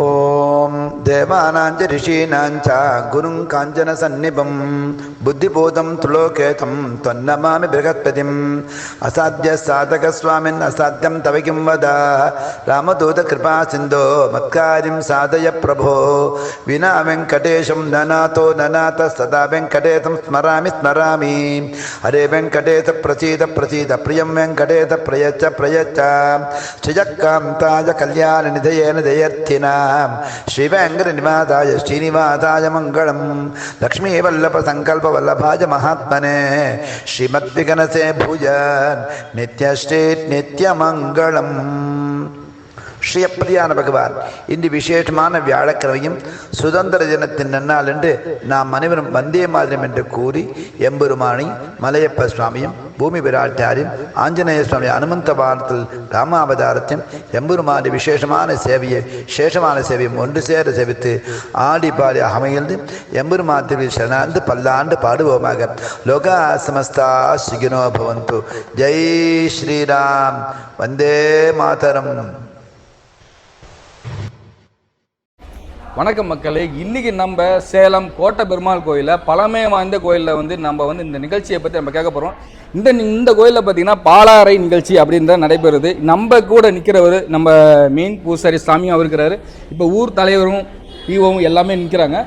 o దేవానాంచ ఋషీనాంచ గురుం Kanchana సన్నిభం బుద్ధిబోధం త్రిలోకేతం త్వన్నమామి బృహత్పతిం అసాధ్య సాధక స్వామిన్ అసాధ్యం తవ కిం వద రామదూత కృపా సింధో మత్కార్యం సాధయ ప్రభో వినా వెంకటేశం ననాతో ననాత సదా వెంకటేతం స్మరామి స్మరామి హరే వెంకటేత ప్రసీద ప్రసీద ప్రియం వెంకటేత ప్రయచ్చ ప్రయచ్చ శ్రియకాంతాయ కళ్యాణ నిధయేన జయర్థినా శ్రీవేంగ ശങ്കരനിമാതായ ശ്രീനിവാസായ മംഗളം ലക്ഷ്മീ വല്ലഭ സങ്കല്പ വല്ലഭായ മഹാത്മനെ ശ്രീമദ്വികനസേ ഭൂജ നിത്യശ്രീ നിത്യമംഗളം ஸ்ரீயப்பதியான பகவான் இன்று விசேஷமான வியாழக்கிழமையும் சுதந்திர தினத்தின் நன்னால் என்று நாம் அனைவரும் வந்தே மாதிரம் என்று கூறி எம்பெருமானை மலையப்ப சுவாமியும் பூமி விராட்டாரியும் ஆஞ்சநேய சுவாமி அனுமந்த பாரத்தில் ராமாவதாரத்தையும் எம்பெருமானி விசேஷமான சேவையை விசேஷமான சேவையும் ஒன்று சேர சேவித்து ஆடி பாடி அமைந்து எம்பெருமாத்திரில் சரணாந்து பல்லாண்டு பாடுவோமாக. லோகா சமஸ்தா சுகினோ பவந்து. ஜெய் ஸ்ரீராம். வந்தே மாதரம். வணக்கம் மக்களே. இன்றைக்கி நம்ம சேலம் கோட்டை பெருமாள் கோயிலில் பழமை வாய்ந்த கோயிலில் வந்து நம்ம வந்து இந்த நிகழ்ச்சியை பற்றி நம்ம கேட்க போகிறோம் இந்த இந்த கோயிலில் பார்த்தீங்கன்னா பாலாறை நிகழ்ச்சி அப்படின்னு தான் நடைபெறுது. நம்ம கூட நிற்கிறவர் நம்ம மெயின் பூசாரி சாமியும் இருக்கிறாரு. இப்போ ஊர் தலைவரும் ஈவோவும் எல்லாமே நிற்கிறாங்க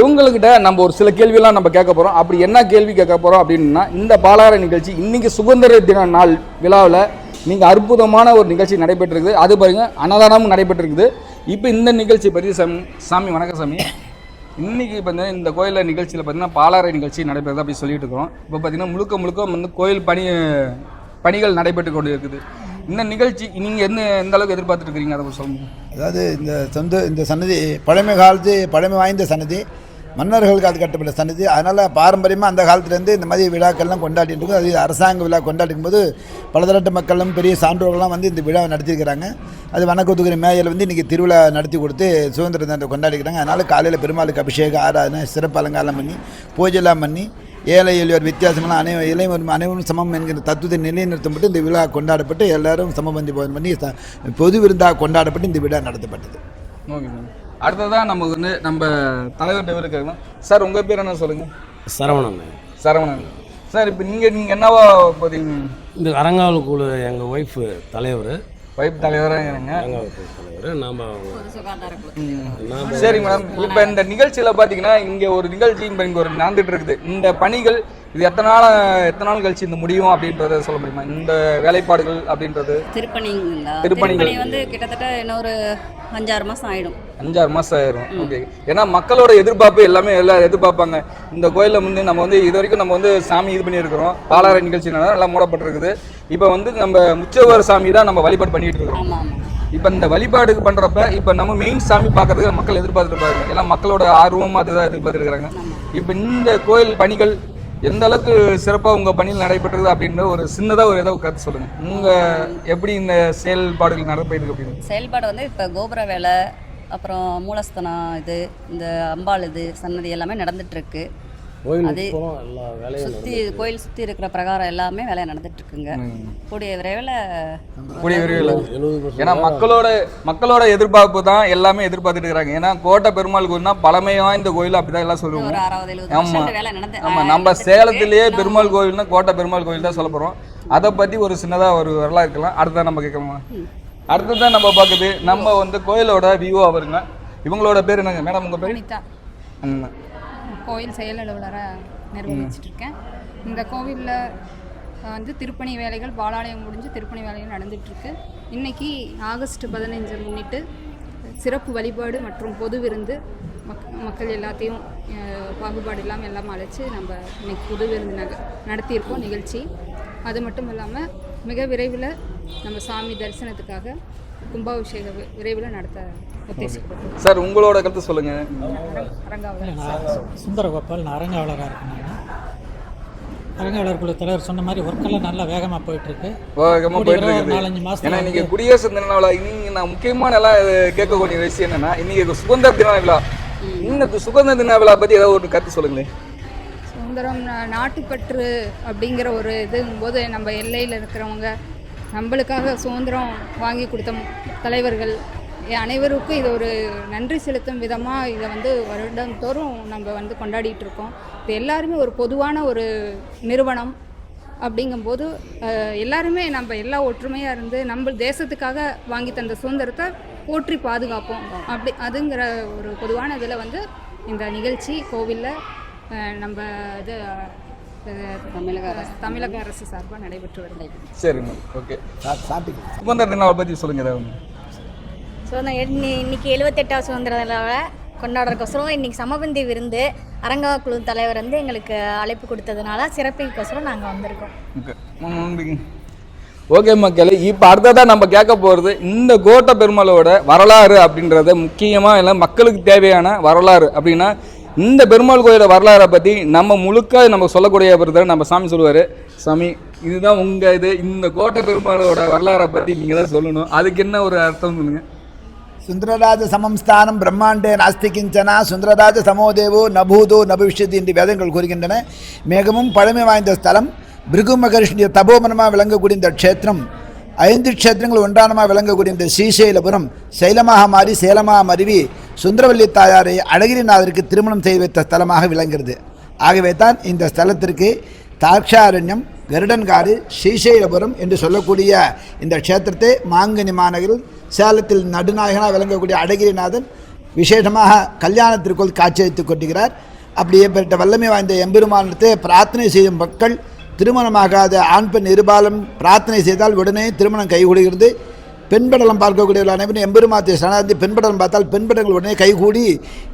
இவங்கக்கிட்ட நம்ம ஒரு சில கேள்வியெல்லாம் நம்ம கேட்க போகிறோம் அப்படி என்ன கேள்வி கேட்க போகிறோம் அப்படின்னா இந்த பாலாறை நிகழ்ச்சி இன்னைக்கு சுதந்திர தின நாள் விழாவில் நீங்கள் அற்புதமான ஒரு நிகழ்ச்சி நடைபெற்றிருக்குது. அது பாருங்கள் அன்னதானமும் நடைபெற்றிருக்குது. இப்போ இந்த நிகழ்ச்சி பற்றி சாமி சாமி வணக்கம் சாமி. இன்னைக்கு பார்த்தீங்கன்னா இந்த கோயிலில் நிகழ்ச்சியில் பார்த்தீங்கன்னா பாலாறை நிகழ்ச்சி நடைபெறுது அப்படி சொல்லிட்டு இருக்கிறோம். இப்போ பார்த்தீங்கன்னா முழுக்க முழுக்க வந்து கோயில் பணி பணிகள் நடைபெற்று கொண்டு இருக்குது இந்த நிகழ்ச்சி நீங்கள் என்ன எந்த அளவுக்கு எதிர்பார்த்துட்டு இருக்கிறீங்க? அதை சொல்லுங்க. அதாவது இந்த சொந்த இந்த சன்னதி பழமை காலத்து பழமை வாய்ந்த சன்னதி மன்னர்களுக்கு அது கட்டப்பட்ட சன்னதி அதனால் பாரம்பரியமாக அந்த காலத்துலேருந்து இந்த மாதிரி விழாக்கள்லாம் கொண்டாடிட்டு இருக்கும். அது அரசாங்க விழா கொண்டாடிக்கும் போது பலதரட்டு மக்களும் பெரிய சான்றோர்கள்லாம் வந்து இந்த விழாவை நடத்தியிருக்கிறாங்க. அது வணக்கத்துக்குரிய மேயல் வந்து இன்றைக்கி திருவிழா நடத்தி கொடுத்து சுதந்திர தினத்தை கொண்டாடிக்கிறாங்க. அதனால் காலையில் பெருமாளுக்கு அபிஷேகம் ஆராதனை சிறப்பு அலங்காரம் பண்ணி பூஜைலாம் பண்ணி ஏழை எளியோர் வித்தியாசமெல்லாம் அனை இளைவரும் அனைவரும் சமம் என்கிற தத்துவத்தை நிலைநிறுத்தப்பட்டு இந்த விழா கொண்டாடப்பட்டு எல்லாரும் சமபந்தி போதனை பண்ணி பொது விருந்தாக கொண்டாடப்பட்டு இந்த விழா நடத்தப்பட்டது. ஓகே சார் அடுத்ததான் நமக்கு வந்து நம்ம தலைவர்கிட்ட இருக்காங்க சார் உங்கள் பேர் என்ன சொல்லுங்கள் சரவணன். சரவணன். சார் இப்போ நீங்கள் நீங்கள் என்னவா போதீங்க? இந்த அரங்காவல் குழு எங்கள் ஒய்ஃபு தலைவர். வைப் தலைவராக இருங்க நாம் சரிங்க மேடம் இப்போ இந்த நிகழ்ச்சியில் பார்த்தீங்கன்னா இங்கே ஒரு நிகழ்ச்சி இப்போ இங்கே ஒரு நடந்துட்டு இருக்குது. இந்த பணிகள் இது எத்தனை நாள் எத்தனை நாள் கழிச்சு இந்த முடியும் அப்படின்றத சொல்ல முடியுமா? இந்த வேலைப்பாடுகள் அப்படின்றது? திருப்பணிங்களா. திருப்பணி வந்து கிட்டத்தட்ட இன்னொரு அஞ்சாறு மாதம் ஆயிடும். அஞ்சாறு மாதம் ஆயிரும். ஓகே ஏன்னா மக்களோட எதிர்பார்ப்பு எல்லாமே எல்லாம் எதிர்பார்ப்பாங்க. இந்த கோயிலில் வந்து நம்ம வந்து இது வரைக்கும் நம்ம வந்து சாமி இது பண்ணியிருக்கிறோம். பாலாறை நிகழ்ச்சினால எல்லாம் மூடப்பட்டிருக்குது. இப்போ வந்து நம்ம முச்சவர் சாமி தான் நம்ம வழிபாடு பண்ணிட்டு ஆமாம் இப்போ இந்த வழிபாடு பண்றப்ப இப்போ நம்ம மெயின் சாமி பார்க்கறதுக்கு மக்கள் எதிர்பார்த்துட்டு இருப்பாங்க. எல்லாம் மக்களோட ஆர்வம் அதுதான் எதிர்பார்த்துருக்காங்க இப்போ இந்த கோயில் பணிகள் எந்த அளவுக்கு சிறப்பாக உங்கள் பணியில் நடைபெற்றது அப்படின்ற ஒரு சின்னதாக ஒரு ஏதோ கருத்து சொல்லுங்கள் உங்கள் எப்படி இந்த செயல்பாடுகள் நடைபெறுது அப்படின்னு? செயல்பாடு வந்து இப்போ கோபுர வேலை அப்புறம் மூலஸ்தனம் இது இந்த அம்பாள் இது சன்னதி எல்லாமே நடந்துகிட்ருக்கு அது சுற்றி கோயில் சுற்றி இருக்கிற பிரகாரம் எல்லாமே வேலை நடந்துட்டு இருக்குங்க கூடிய விரைவில் கூடிய விரைவில். ஏன்னா மக்களோட மக்களோட எதிர்பார்ப்பு தான் எல்லாமே எதிர்பார்த்துட்டு இருக்காங்க. ஏன்னா கோட்டை பெருமாள் கோயில்னா பழமை வாய்ந்த கோயில் அப்படிதான் எல்லாம் சொல்லுவோம். ஒரு அறுபது எழுபது ஆமா. வருஷம் வேலை நடந்து ஆமா ஆ, நம்ம சேலத்திலேயே. பெருமாள் கோயில்னா கோட்டை பெருமாள் கோயில் தான் சொல்ல போறோம். அதை பத்தி ஒரு சின்னதா ஒரு வரலாறு இருக்கலாம். அடுத்ததான் நம்ம கேட்கலாமா? அடுத்ததான் நம்ம பார்க்குது நம்ம வந்து கோயிலோட வியூ அவருங்க. இவங்களோட பேர் என்னங்க? மேடம் உங்க பேர்? ம். கோயில் செயல் அலுவலராக நிர்வகிச்சிட்டு இருக்கேன். இந்த கோவிலில் வந்து திருப்பணி வேலைகள் பாலாலயம் முடிஞ்சு திருப்பணி வேலைகள் நடந்துட்டு இருக்கு இன்னைக்கு ஆகஸ்ட் பதினஞ்சு முன்னிட்டு சிறப்பு வழிபாடு மற்றும் பொது விருந்து மக் மக்கள் எல்லாத்தையும் பாகுபாடு இல்லாமல் எல்லாம் அழைச்சி நம்ம இன்னைக்கு பொது விருந்து நக நடத்தியிருக்கோம் நிகழ்ச்சி. அது மட்டும் இல்லாமல் மிக விரைவில் நம்ம சாமி தரிசனத்துக்காக கும்பாபிஷேக விரைவில் நடத்த சார் உங்களோட கருத்து சொல்லுங்க. சுந்தரகோபால் நான் அரங்காவலராக இருக்கேன் நான். அரங்காவலர் குழு தலைவர் சொன்ன மாதிரி ஒர்க்கெல்லாம் நல்லா வேகமாக போயிட்டு ஒரு இருக்குது நாலஞ்சு மாசத்துல ஏன்னா இன்னைக்கு குடியரசு தின விழா இன்னைக்கு நான் முக்கியமான எல்லாம் கேட்கக்கூடிய விஷயம் என்னன்னா இன்னைக்கு சுதந்திர தின விழா. இந்த சுதந்திர தின விழா பத்தி ஏதாவது ஒரு கருத்து சொல்லுங்களேன். சுதந்திரம் நாட்டுப்பற்று அப்படிங்கிற ஒரு இதுங்கும்போது நம்ம எல்லையில் இருக்கிறவங்க நம்மளுக்காக சுதந்திரம் வாங்கி கொடுத்த தலைவர்கள். அனைவருக்கும் இது ஒரு நன்றி செலுத்தும் விதமாக இதை வந்து வருடந்தோறும் நம்ம வந்து கொண்டாடிட்டு இருக்கோம். இது எல்லாருமே ஒரு பொதுவான ஒரு நிறுவனம் அப்படிங்கும்போது எல்லாருமே நம்ம எல்லா ஒற்றுமையாக இருந்து நம்ம தேசத்துக்காக வாங்கி தந்த சுதந்திரத்தை போற்றி பாதுகாப்போம். அப்படி அதுங்கிற ஒரு பொதுவான இதில் வந்து இந்த நிகழ்ச்சி கோவிலில் நம்ம இது தமிழக அரசு தமிழக அரசு சார்பாக நடைபெற்று வருது சரிங்க ஓகே. சுதந்திர தினாவை பற்றி சொல்லுங்கள் ஏதாவது சுதந்திர இன்னி- இன்னைக்கு எழுபத்தெட்டாவது சுதந்திர தினாவை கொண்டாடுறதுக்கோசரம் இன்னைக்கு சமபந்தி விருந்து அரங்கா குழு தலைவர் வந்து எங்களுக்கு அழைப்பு கொடுத்ததுனால சிறப்பிக்கோசரம் நாங்கள் வந்திருக்கோம். ஓகே. மக்களே இப்போ அடுத்ததாக நம்ம கேட்க போகிறது இந்த கோட்ட பெருமாளோட வரலாறு அப்படின்றத முக்கியமாக இல்லை மக்களுக்கு தேவையான வரலாறு அப்படின்னா இந்த பெருமாள் கோயிலோட வரலாறை பற்றி நம்ம முழுக்க நம்ம சொல்லக்கூடிய பொறுத்தவரை நம்ம சாமி சொல்லுவார். சாமி இதுதான் உங்கள் இது. இந்த கோட்டை பெருமாளோட வரலாறை பற்றி நீங்கள் தான் சொல்லணும். அதுக்கு என்ன ஒரு அர்த்தம் சொல்லுங்கள் சுந்தரராஜ சமம் ஸ்தானம் பிரம்மாண்டே நாஸ்தி கிஞ்சனா சுந்தரராஜ சமோதேவோ நபூதோ நபவிஷ்யதி என்று வேதங்கள் கூறுகின்றன. மிகவும் பழமை வாய்ந்த ஸ்தலம் பிருகு மகர்ஷிய தபோமனமாக விளங்கக்கூடிய இந்த க்ஷேத்திரம் ஐந்து க்ஷேத்திரங்கள் ஒன்றானமாக விளங்கக்கூடிய இந்த ஸ்ரீசைலபுரம் சைலமாக மாறி சேலமாக மருவி சுந்தரவல்லி தாயாரை அழகிரிநாதருக்கு திருமணம் செய்து வைத்த ஸ்தலமாக விளங்குகிறது. ஆகவே தான் இந்த ஸ்தலத்திற்கு தாட்சாரண்யம் கருடன்காடு ஸ்ரீசைலபுரம் என்று சொல்லக்கூடிய இந்த க்ஷேத்திரத்தை மாங்கனி மாநகரில் சேலத்தில் நடுநாயகனாக விளங்கக்கூடிய அழகிரிநாதன் விசேஷமாக கல்யாணத்திற்குள் காட்சியளித்துக் கொண்டுகிறார் அப்படியே பெற்ற வல்லமை வாய்ந்த எம்பெருமானத்தை பிரார்த்தனை செய்யும் மக்கள் திருமணமாகாத ஆண் பெண் இருபாலும் பிரார்த்தனை செய்தால் உடனே திருமணம் கைகூடுகிறது. பெண்படலம் பார்க்கக்கூடியவர்கள் அனைவரும் எம்பெருமாத்தை சனாதி பெண்படலம் பார்த்தால் பெண்படங்கள் உடனே கைகூடி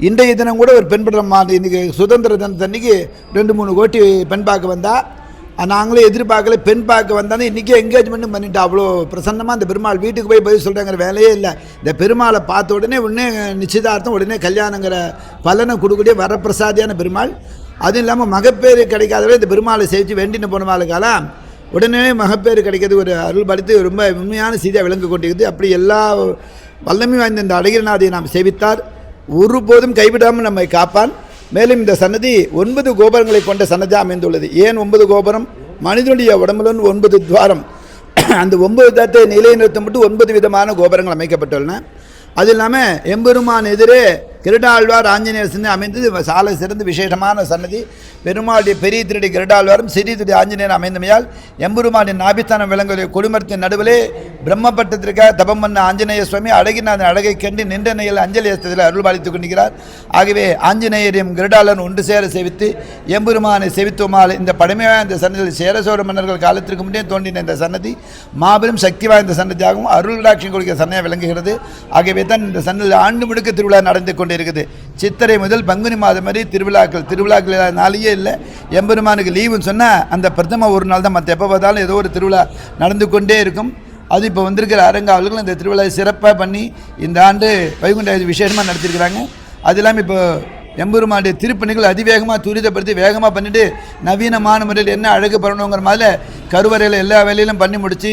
இன்றைய தினம் கூட ஒரு பெண்படலம் இன்றைக்கி சுதந்திர தினத்தன்னைக்கு ரெண்டு மூணு கோட்டி பெண் பார்க்க வந்தால் நாங்களும் எதிர்பார்க்கல பெண் பார்க்க வந்தானே இன்றைக்கி என்கேஜ்மெண்ட்டும் பண்ணிட்டு. அவ்வளோ பிரசன்னமாக அந்த பெருமாள் வீட்டுக்கு போய் பதில் சொல்கிறாங்கிற வேலையே இல்லை. இந்த பெருமாளை பார்த்த உடனே உடனே நிச்சயதார்த்தம் உடனே கல்யாணங்கிற பலனை கொடுக்கக்கூடிய வரப்பிரசாதியான பெருமாள். அதுவும் இல்லாமல் மகப்பேறு கிடைக்காதவரை இந்த பெருமாளை சேவிச்சு வேண்டின போனவாளுக்கெல்லாம் உடனே மகப்பேறு கிடைக்கிறது ஒரு அருள் படுத்து ரொம்ப உண்மையான செய்தியாக விளங்கு கொண்டிருக்குது அப்படி எல்லா வல்லமை வாய்ந்த இந்த அழகிரநாதை நாம் சேவித்தார். ஒருபோதும் கைவிடாமல் நம்மை காப்பான். மேலும் இந்த சன்னதி ஒன்பது கோபுரங்களை கொண்ட சன்னதியாக அமைந்துள்ளது. ஏன் ஒன்பது கோபுரம்? மனிதனுடைய உடம்புலன் ஒன்பது துவாரம். அந்த ஒன்பது தத்தை நிலைநிறுத்தப்பட்டு ஒன்பது விதமான கோபுரங்கள் அமைக்கப்பட்டுள்ளன. அது இல்லாமல் எம்பெருமான் எதிரே கிருடாழ்வார் ஆஞ்சநேயர் சின்ன அமைந்தது சாலை சிறந்து விசேஷமான சன்னதி. பெருமாளுடைய பெரிய திருடி கிருடாழ்வாரும் சிறிய திருடி ஆஞ்சநேயர் அமைந்தமையால் எம்பெருமானின் நாபித்தானம் விளங்குவதை குடும்பத்தின் நடுவிலே பிரம்மப்பட்டத்திற்காக தபம் பண்ண ஆஞ்சநேய சுவாமி அழகிநாதன் அழகை கண்டு நின்ற நிலையில் அஞ்சலி அஸ்தத்தில் அருள்பாலித்துக் கொண்டிருக்கிறார். ஆகவே ஆஞ்சநேயரையும் கிருடாளன் ஒன்று சேர சேவித்து எம்பெருமானை செவித்துமால் இந்த பழமையான இந்த சன்னதியில் சேர சோழ மன்னர்கள் காலத்திற்கு முன்னே தோன்றின இந்த சன்னதி மாபெரும் சக்தி வாய்ந்த சன்னதியாகவும் அருள் ராட்சி கொடுக்கிற சன்னையாக விளங்குகிறது. ஆகவே தான் இந்த சன்னதியில் ஆண்டு முழுக்க திருவிழா நடந்து கொண்டிருக்குது. சித்திரை முதல் பங்குனி மாதம் வரை திருவிழாக்கள் திருவிழாக்கள் இல்லாத நாளையே இல்லை. எம்பெருமானுக்கு லீவுன்னு சொன்னால் அந்த பிரதம ஒரு நாள் தான் மற்ற எப்போ பார்த்தாலும் ஏதோ ஒரு திருவிழா நடந்து கொண்டே இருக்கும். அது இப்போ வந்திருக்கிற அரங்காவல்கள் இந்த திருவிழாவை சிறப்பாக பண்ணி இந்த ஆண்டு வைகுண்ட விசேஷமாக நடத்தியிருக்கிறாங்க அது இல்லாமல் இப்போ எம்பெருமானுடைய திருப்பணிகள் அதிவேகமாக துரிதப்படுத்தி வேகமாக பண்ணிட்டு நவீனமான முறையில் என்ன அழகு பண்ணணுங்கிற மாதிரி கருவறையில் எல்லா வேலையிலும் பண்ணி முடித்து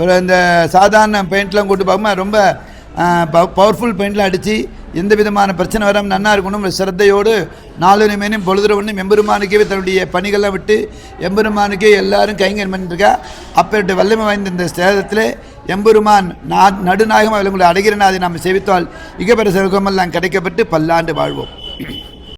ஒரு இந்த சாதாரண பெயிண்ட்லாம் கூட்டு பார்க்கும்போது ரொம்ப பவர்ஃபுல் பெயிண்ட்லாம் அடித்து எந்த விதமான பிரச்சனை வராமல் நன்னா இருக்கணும் ஒரு சிரத்தையோடு நாலுமேனும் பொழுதுறவனும் எம்பெருமானுக்கே தன்னுடைய பணிகளை விட்டு எம்பெருமானுக்கே எல்லாரும் கைங்கன் பண்ணிட்டுருக்கா. அப்பேட்டு வல்லமை வாய்ந்த இந்த சேதத்தில் எம்பெருமான் நா நடுநாயகமாக விளங்குள்ள அடைகிறனாதை நாம் சேவித்தால் இகப்பெற செல்வமெல்லாம் கிடைக்கப்பட்டு பல்லாண்டு வாழ்வோம்.